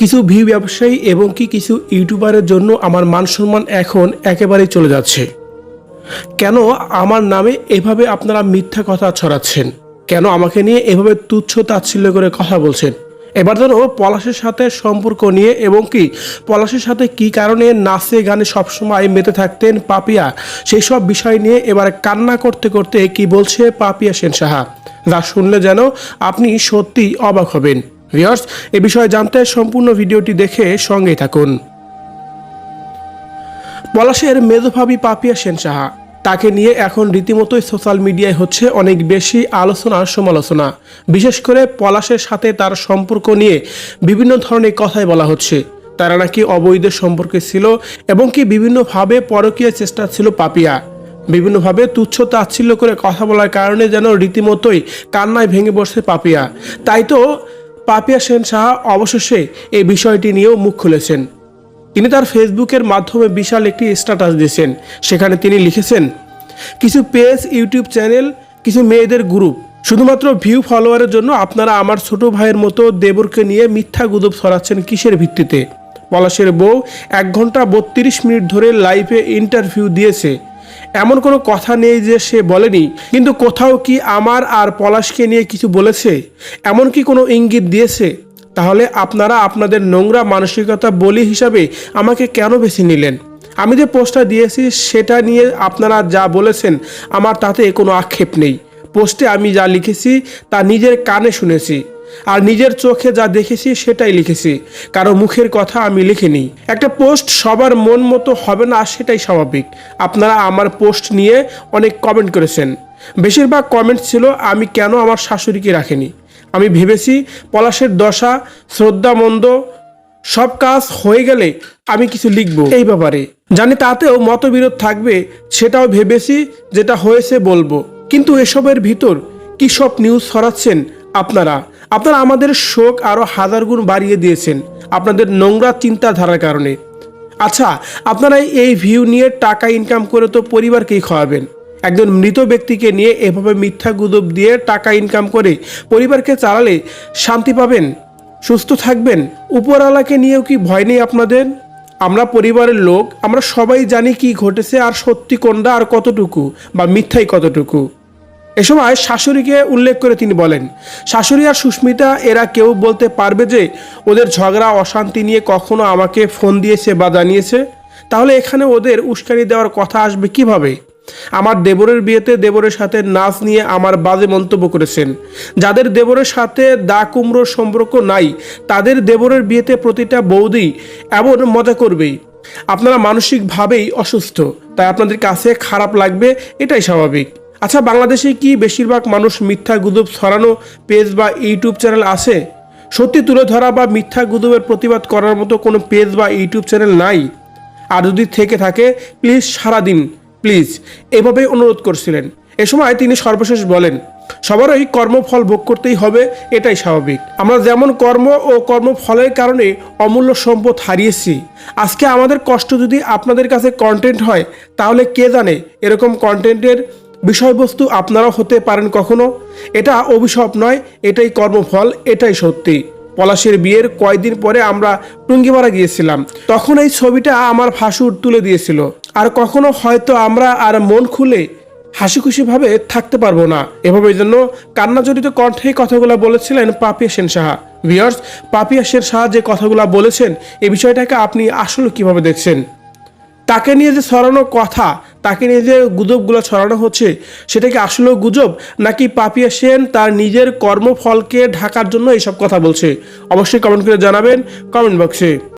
কিছু ভিউ ব্যবসায়ী এবং কি কিছু ইউটিউবারের জন্য আমার মান সম্মান এখন একেবারেই চলে যাচ্ছে। কেন আমার নামে এভাবে আপনারা মিথ্যা কথা ছড়াচ্ছেন? কেন আমাকে নিয়ে এভাবে তুচ্ছ তাচ্ছিল্য করে কথা বলছেন? এবার যেন পলাশের সাথে সম্পর্ক নিয়ে এবং কি পলাশের সাথে কি কারণে নাচে গানে সবসময় মেতে থাকতেন পাপিয়া, সেই সব বিষয় নিয়ে এবার কান্না করতে করতে কি বলছে পাপিয়া সেন সাহা যা শুনলে যেন আপনি সত্যি অবাক হবেন। ভিউয়ার্স, এ বিষয়ে জানতে সম্পূর্ণ ভিডিওটি দেখে সঙ্গেই থাকুন। পলাশের মেধোভাবী পাপিয়া সেন সাহা, তাকে নিয়ে এখন রীতিমতোই সোশ্যাল মিডিয়ায় হচ্ছে অনেক বেশি আলোচনা সমালোচনা। বিশেষ করে পলাশের সাথে তার সম্পর্ক নিয়ে বিভিন্ন ধরনের কথাই বলা হচ্ছে। তারা নাকি অবৈধ সম্পর্কে ছিল এবং কি বিভিন্নভাবে পরকীয় চেষ্টা ছিল পাপিয়া। বিভিন্নভাবে তুচ্ছ তাচ্ছিল্য করে কথা বলার কারণে যেন রীতিমতোই কান্নায় ভেঙে বসছে পাপিয়া। তাই তো পাপিয়া সেন সাহা অবশেষে এই বিষয়টি নিয়েও মুখ খুলেছেন। তিনি তার ফেসবুকের মাধ্যমে বিশাল একটি স্ট্যাটাস দিয়েছেন। সেখানে তিনি লিখেছেন, কিছু পেজ, ইউটিউব চ্যানেল, কিছু মেয়েদের গ্রুপ, শুধুমাত্র ভিউ ফলোয়ারের জন্য আপনারা আমার ছোট ভাইয়ের মতো দেবরকে নিয়ে মিথ্যা গুজব ছড়াচ্ছেন কিসের ভিত্তিতে? পলাশের বউ এক ঘণ্টা বত্রিশ মিনিট ধরে লাইভে ইন্টারভিউ দিয়েছে। এমন কোনো কথা নেই যে সে বলেনি, কিন্তু কোথাও কি আমার আর পলাশকে নিয়ে কিছু বলেছে? এমন কি কোনো ইঙ্গিত দিয়েছে? তাহলে আপনারা আপনাদের নোংরা মানসিকতা বলি হিসাবে আমাকে কেন বেছে নিলেন? আমি যে পোস্টটা দিয়েছি, সেটা নিয়ে আপনারা যা বলেছেন, আমার তাতে কোনো আক্ষেপ নেই। পোস্টে আমি যা লিখেছি, তা নিজের কানে শুনেছি। আর নিজের চোখে যা দেখেছি সেটাই লিখেছি। কারও মুখের কথা আমি লিখিনি। একটা পোস্ট সবার মন মতো হবে না, সেটাই স্বাভাবিক। আপনারা আমার পোস্ট নিয়ে অনেক কমেন্ট করেছেন। বেশিরভাগ কমেন্ট ছিল, আমি কেন আমার শাশুড়িকে রাখিনি? আমি ভেবেছি, পলাশের দশা, শ্রদ্ধা মন্দ, সব কাজ হয়ে গেলে আমি কিছু লিখব। এই ব্যাপারে। জানি তাতেও মতবিরোধ থাকবে, সেটাও ভেবেছি যেটা হয়েছে বলব। কিন্তু এসবের ভিতর কি সব নিউজ ছড়াচ্ছেন আপনারা? আপনারা আমাদের শোক আরও হাজার গুণ বাড়িয়ে দিয়েছেন আপনাদের নোংরা চিন্তাধারার কারণে। আচ্ছা আপনারা এই ভিউ নিয়ে টাকা ইনকাম করে তো পরিবারকেই খাওয়াবেন। একজন মৃত ব্যক্তিকে নিয়ে এভাবে মিথ্যা গুদব দিয়ে টাকা ইনকাম করে পরিবারকে চালালে শান্তি পাবেন, সুস্থ থাকবেন, উপরওয়ালাকে নিয়েও কি ভয় নেই আপনাদের? আমরা পরিবারের লোক, আমরা সবাই জানি কি ঘটেছে আর সত্যি কোনটা আর কতটুকু বা মিথ্যাই কতটুকু। এ সময় শাশুড়িকে উল্লেখ করে তিনি বলেন, শাশুড়ি আর সুস্মিতা, এরা কেউ বলতে পারবে যে ওদের ঝগড়া, অশান্তি নিয়ে কখনো আমাকে ফোন দিয়েছে বা জানিয়েছে? তাহলে এখানে ওদের উস্কানি দেওয়ার কথা আসবে কীভাবে? আমার দেবরের বিয়েতে দেবরের সাথে নাচ নিয়ে আমার বাজে মন্তব্য করেছেন। যাদের দেবরের সাথে দা কুমড়োর সম্পর্ক নাই, তাদের দেবরের বিয়েতে প্রতিটা বৌদি এমন মজা করবেই। আপনারা মানসিকভাবেই অসুস্থ, তাই আপনাদের কাছে খারাপ লাগবে, এটাই স্বাভাবিক। আচ্ছা বাংলাদেশে কি বেশিরভাগ মানুষ মিথ্যা গুজব ছড়ানো পেজ বা ইউটিউব চ্যানেল আছে? সত্যি তুলে ধরা বা মিথ্যা গুজবের প্রতিবাদ করার মতো কোনো পেজ বা ইউটিউব চ্যানেল নাই? আর যদি থেকে থাকে, প্লিজ সারাদিন প্লিজ, এভাবেই অনুরোধ করছিলেন। এ সময় তিনি সর্বশেষ বলেন, সবারই কর্মফল ভোগ করতেই হবে, এটাই স্বাভাবিক। আমরা যেমন কর্ম ও কর্মফলের কারণে অমূল্য সম্পদ হারিয়েছি, আজকে আমাদের কষ্ট যদি আপনাদের কাছে কন্টেন্ট হয়, তাহলে কে জানে এরকম কন্টেন্টের বিষয়বস্তু আপনারাও হতে পারেন কখনো। এটা অভিশাপ নয়, এটাই কর্মফল, এটাই সত্যি। পলাশের বিয়ের কয়েকদিন পরে আমরা টুঙ্গিপাড়া গিয়েছিলাম। তখন এই ছবিটা আমার ভাসুর তুলে দিয়েছিল। আর কখনো হয়তো আমরা আর মন খুলে হাসি খুশিভাবে থাকতে পারব না। এভাবে জন্য কান্নাজড়িত কণ্ঠে কথাগুলো বলেছিলেন পাপিয়া সেন সাহা। ভিয়ার্স পাপিয়া সেন সাহা যে কথাগুলো বলেছেন এই বিষয়টাকে আপনি আসলে কীভাবে দেখছেন? তাকে নিয়ে যে ছড়ানো কথা, তাকে নিয়ে যে গুজবগুলো ছড়ানো হচ্ছে, সেটা কি আসলেও গুজব? নাকি পাপিয়া সেন তার নিজের কর্মফলকে ঢাকার জন্য এইসব কথা বলছে? অবশ্যই কমেন্ট করে জানাবেন কমেন্ট বক্সে